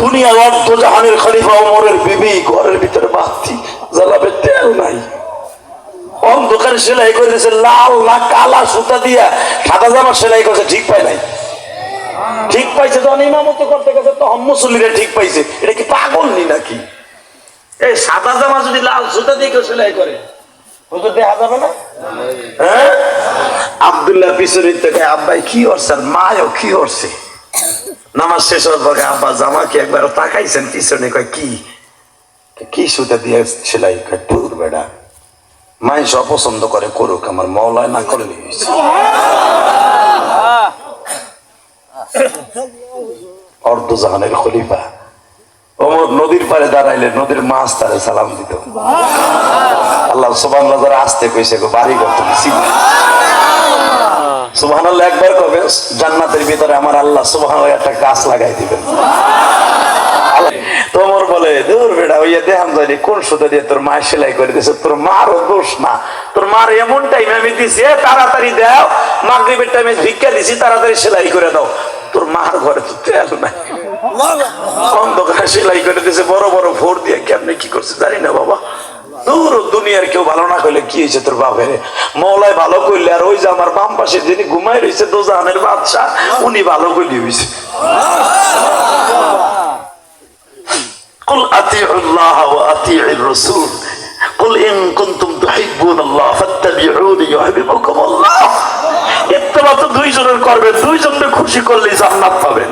দুনিয়ার অর্ধ জাহানের খলিফা ওমরের বিবি, ঘরের ভিতরে বাতি, জ্বালাবে তেল নাই। অন্ধকার সেলাই করে দিয়েছে লাল না কালা সুতা দিয়া, সাদা জামা সেলাই করছে, ঠিক পায় নাই। ঠিক পাইছে তখন ইমামত করতে গেছে তখন মুসল্লিরা ঠিক পাইছে। এটা কি পাগল নি নাকি? এই সাদা জামা যদি লাল সুতা দিয়ে কেউ সেলাই করে, হুজুর দেখা যাবে না? হ্যাঁ? আবদুল্লাহ পিছনে থেকে আব্বাই কি করছে, আর মায়ও কি করছে? নামাজ শেষ হওয়ার পরে আব্বা জামা একবার তাকাইছেন পিছনে, কয়, কি? কি সুতা দিয়ে সেলাই? দূর বেড়া। মানুষ অপছন্দ করে করুক, আমার মৌলায় না করে নিয়েছে অর্ধজাহানের খলিফা। ওমর নদীর পারে দাঁড়াইলে নদীর মাছ তারে সালাম দিত। আল্লাহ সুবান যারা আসতে কইছে গো বাড়ি ঘর তুমি একবার কবে? জান্নাতের ভিতরে আমার আল্লাহ সুবাহ একটা গাছ লাগাই দিবেন। তোমার বলে দূর বেড়া ওইয়া দেখান যায়নি কোন সুতো দিয়ে তোর মায়ের সেলাই করে দিয়েছে তোর মারও দোষ না। তোর মার এমন টাইম আমি দিছি তাড়াতাড়ি দাও মাগরিবের টাইমে ভিক্ষা দিছি তাড়াতাড়ি সেলাই করে দাও। তোর মার ঘরে তো তেল নাই। অন্ধকারে সেলাই করে দিয়েছে বড় বড় ভোর দিয়ে। কেমনে কি করছে জানি না বাবা। দূর দুনিয়ার কেউ ভালো না করলে কি হয়েছে তোর বাপের মৌলায় ভালো করলে আর ওই যে আমার বাম পাশে যিনি ঘুমাই রয়েছে দোজাহানের বাদশাহ উনি ভালো করলে হয়েছে قل اطيعوا الله واطيعوا الرسول قل ان كنتم تحبون الله فاتبعوني يحببكم الله ইত্তেবা তো দুইজনের করবেন দুইজনকে খুশি করলে জান্নাত পাবেন